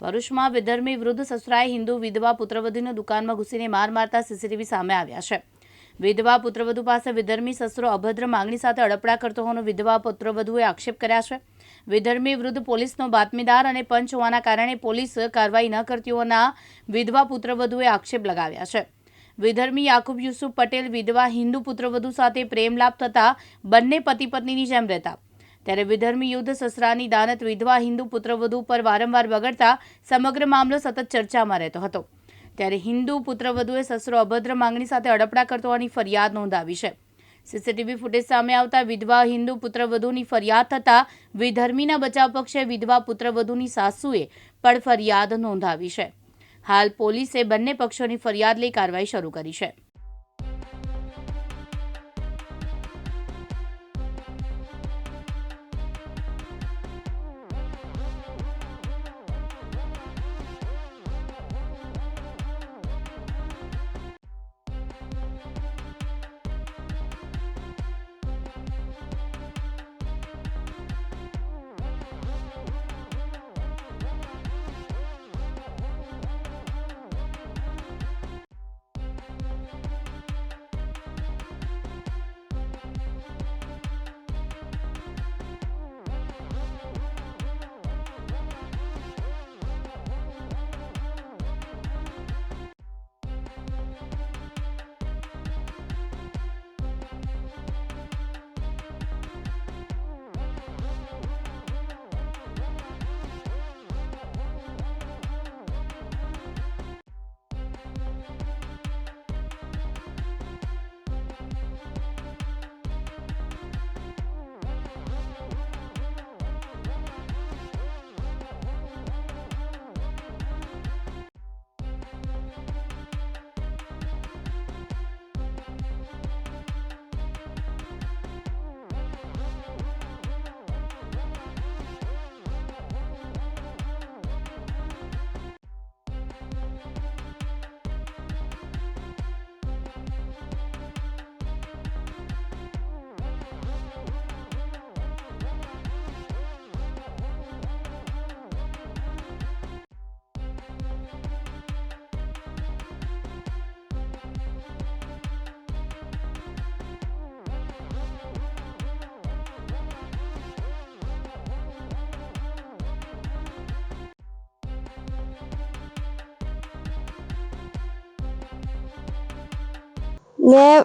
ભરૂચમાં વિધર્મી વૃદ્ધ સસરાએ હિન્દુ વિધવા પુત્રવધુની દુકાનમાં ઘૂસીને માર મારતા સીસીટીવી સામે આવ્યા છે. વિધવા પુત્રવધુ પાસે વિધર્મી સસરો અભદ્ર માંગણી સાથે અડપડા કરતો હોવાનો વિધવા પુત્રવધુએ આક્ષેપ કર્યા છે. વિધર્મી વૃદ્ધ પોલીસનો બાતમીદાર અને પંચ હોવાના કારણે પોલીસ કાર્યવાહી ન કરતી હોવાના વિધવા પુત્રવધુએ આક્ષેપ લગાવ્યા છે. વિધર્મી યાકુબ યુસુફ પટેલ વિધવા હિન્દુ પુત્રવધુ સાથે પ્રેમલાપ થતા બંને પતિ પત્નીની જેમ રહેતા ત્યારે વિધર્મી યુદ્ધ સસરાની દાનત વિધવા હિન્દુ પુત્રવધુ પર વારંવાર બગડતા સમગ્ર મામલો સતત ચર્ચામાં રહેતો હતો. ત્યારે હિન્દુ પુત્રવધુએ સસરો અભદ્ર માંગણી સાથે અડપડા કરતો હોવાની ફરિયાદ નોંધાવી છે. સીસીટીવી ફૂટેજ સામે આવતા વિધવા હિન્દુ પુત્રવધુની ફરિયાદ થતાં વિધર્મીના બચાવ પક્ષે વિધવા પુત્રવધુની સાસુએ પણ ફરિયાદ નોંધાવી છે. હાલ પોલીસે બંને પક્ષોની ફરિયાદ લઈ કાર્યવાહી શરૂ કરી છે. મેં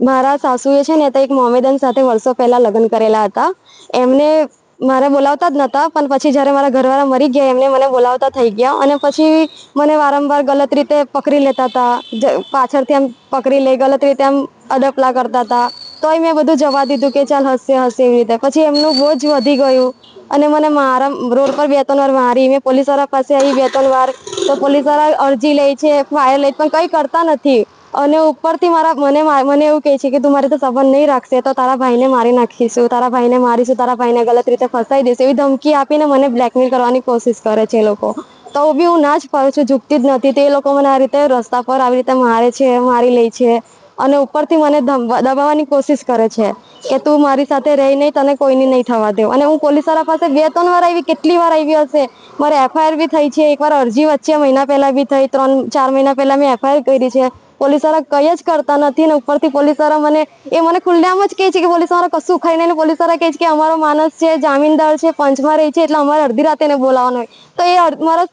મારા સાસુએ છે ને, તો એક મોમેદન સાથે વર્ષો પહેલાં લગ્ન કરેલા હતા. એમને મારે બોલાવતા જ નહોતા પણ પછી જ્યારે મારા ઘરવાળા મરી ગયા, એમને મને બોલાવતા થઈ ગયા અને પછી મને વારંવાર ગલત રીતે પકડી લેતા હતા. પાછળથી આમ પકડી લે ગલત રીતે આમ અડપલા કરતા હતા. તોય મેં બધું જવા દીધું કે ચાલ હસે હસે એવી રીતે. પછી એમનું બહુ જ વધી ગયું. અને મને મારા રોડ પર બે ત્રણ વાર મારી. મેં પોલીસવાળા પાસે આવી બે ત્રણ વાર. તો પોલીસવાળા અરજી લે છે, ફાયર લે પણ કંઈ કરતા નથી. અને ઉપરથી મારા, મને મને એવું કહે છે કે તું મારે તો સંબંધ નહીં રાખશે, તો તારા ભાઈને મારી નાખીશું, તારા ભાઈને મારીશું, તારા ભાઈને ગલત રીતે ફસાઈ દઈશું, એવી ધમકી આપીને મને બ્લેકમેલ કરવાની કોશિશ કરે છે એ લોકો. તો બી હું ના જ પાડું છું ઝૂકતી જ નથી. તો લોકો મને આ રીતે રસ્તા પર આવી રીતે મારે છે, મારી લે છે. અને ઉપરથી મને દબાવવાની કોશિશ કરે છે કે તું મારી સાથે રહી નહીં, તને કોઈની નહીં થવા દેવું. અને હું પોલીસવાળા પાસે બે ત્રણ વાર આવી, કેટલી વાર આવી હશે? મારે એફઆઈઆર બી થઈ છે, એકવાર અરજી વચ્ચે મહિના પહેલાં બી થઈ, ત્રણ ચાર મહિના પહેલાં મેં એફઆઈઆર કરી છે. પોલીસવાળા કંઈ જ કરતા નથી ને ઉપરથી પોલીસવાળા મને એ મને ખુલ્લેઆમ જ કહે છે કે પોલીસવાળા કશું ખાઈ નહીં પોલીસવાળા કહે છે કે અમારો માણસ છે જામીનદાર છે, પંચમાં રહે છે, એટલે અમારે અડધી રાતે એને બોલાવવાનો હોય. તો એ મારો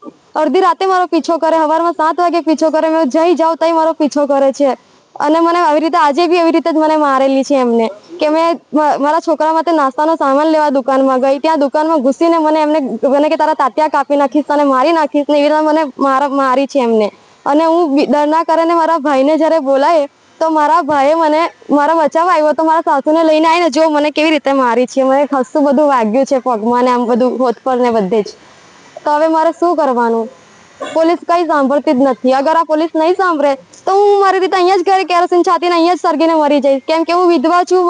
અડધી રાતે મારો પીછો કરે, સવારમાં સાત વાગે પીછો કરે, મેં જઈ જાઉં તઈ મારો પીછો કરે છે. અને મને આવી રીતે આજે બી એવી રીતે જ મને મારેલી છે એમને. કે મેં મારા છોકરા માટે નાસ્તાનો સામાન લેવા દુકાનમાં ગઈ. ત્યાં દુકાનમાં ઘૂસીને મને એમને, મને કે તારા તાત્યા કાપી નાખીશ, તને મારી નાખીશ ને એવી રીતે મને મારા, મારી છે એમને. અને હું ડરના કરીને મારા ભાઈને જ્યારે બોલાય, તો મારા ભાઈએ મને, મારા બચાવવા આવ્યો તો મારા સાસુને લઈને આવીને જો મને કેવી રીતે મારી છે. મને ખસું બધું વાગ્યું છે પગમાં ને આમ બધું હોત પર ને બધે જ. તો હવે મારે શું કરવાનું? પોલીસ કઈ સાંભળતી જ નથી. અગર આ પોલીસ નહીં સાંભળે તો હું મારી રીતે અહીંયા જ ઘરે કેરોસીન છાતીને અહીંયા જ સળગીને મરી જઈશ. કેમ કે હું વિધવા છું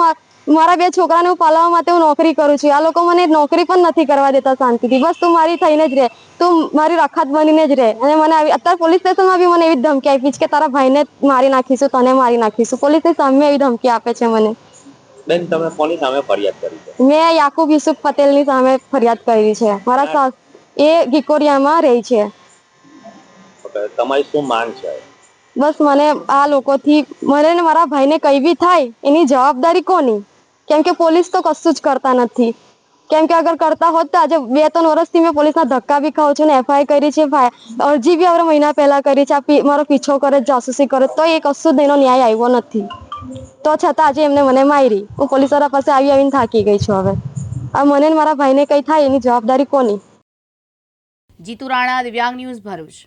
મારા બે છોકરાને હું પાલવા માટે હું નોકરી કરું છું. આ લોકો મને નોકરી પણ નથી કરવા દેતા શાંતિથી. બસ તું મારી થઈને જ રહે. તું મારી રખાત બનીને જ રહે. અને મને આવી અત્યારે પોલીસ સ્ટેશનમાં બી મને એવી ધમકી આપી છે કે તારા ભાઈને મારી નાખીશું તને મારી નાખીશું. પોલીસની સામે એવી ધમકી આપે છે મને. બેન તમે કોની સામે ફરિયાદ કરી છે? મેં યાકુબ યુસુફ પટેલની સામે ફરિયાદ કરી છે. મારા સાસ એ ગિકોરિયામાં રહે છે. તમારી શું માંગ છે? બસ મને આ લોકોથી મને ને મારા ભાઈને કઈ બી થાય એની જવાબદારી કોની? કેમ કે પોલીસ તો કશું જ કરતા નથી. કેમ કે અગર કરતા હોત તો આજે બે ત્રણ વર્ષથી મેં પોલીસના ધક્કા બી ખાઉં છું ને એફઆઈઆર કરી છે અરજી બી હવે મહિના પહેલા કરી છે આ મારો પીછો કરે જાસૂસી કરે તો એ કશું જ એનો ન્યાય આવ્યો નથી. તો છતાં આજે એમને મને મારી હું પોલીસવાળા પાસે આવી આવીને થાકી ગઈ છું હવે. આ મને ને મારા ભાઈને કઈ થાય એની જવાબદારી કોની? જીતુ રાણા દિવ્યાંગ ન્યૂઝ ભરૂચ.